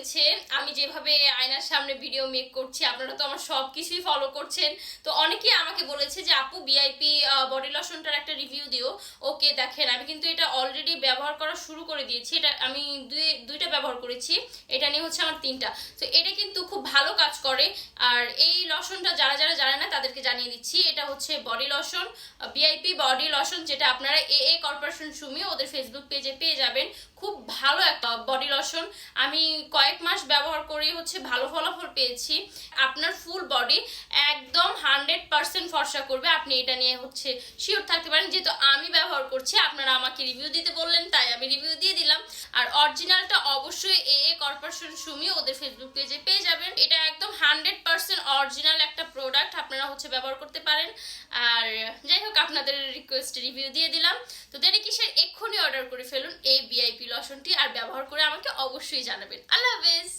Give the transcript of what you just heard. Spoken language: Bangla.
বলেছে আমি যেভাবে আয়নার সামনে ভিডিও মেক করছি, আপনারা তো আমার সব কিছুই ফলো করছেন। তো অনেকেই আমাকে বলেছে যে, আপু বিআইপি বডি লসনটার একটা রিভিউ দিও। ওকে, দেখেন, আমি কিন্তু এটা অলরেডি ব্যবহার করা শুরু করে দিয়েছি। এটা আমি দুই, দুইটা ব্যবহার করেছি। এটা নিয়ে হচ্ছে আমার তিনটা। তো এটা কিন্তু খুব ভালো কাজ করে। আর এই লসনটা যারা যারা জানে না, তাদেরকে জানিয়ে দিচ্ছি। এটা হচ্ছে body lotion BIP body lotion যেটা আপনারা এ এ কর্পোরেশন সুমি ওদের ফেসবুক পেজে পেয়ে যাবেন। খুব ভালো একটা বডি লসন। আমি কয়েক মাস ব্যবহার করেই হচ্ছে ভালো ফলাফল পেয়েছি। আপনার ফুল বডি একদম হান্ড্রেড পার্সেন্ট ফর্সা করবে। আপনি এটা নিয়ে হচ্ছে শিওর থাকতে পারেন। যেহেতু আমি ব্যবহার করছি, আপনারা আমাকে রিভিউ দিতে বললেন, তাই আমি রিভিউ দিয়ে দিলাম আর অরিজিনালটা অবশ্যই এ এ কর্পোরেশন সুমি ওদের ফেসবুক পেজে পেয়ে যাবেন। এটা একদম হান্ড্রেড পার্সেন্ট অরিজিনাল একটা প্রোডাক্ট আপনারা হচ্ছে ব্যবহার করতে পারেন। আর যাই হোক, আপনাদের রিকোয়েস্ট রিভিউ দিয়ে দিলাম। তো দেরি কিসের? এক্ষুনি অর্ডার করে ফেলুন এই বিআইপি লসনটি, আর ব্যবহার করে আমাকে অবশ্যই জানাবেন। আল্লাহ হাফেজ!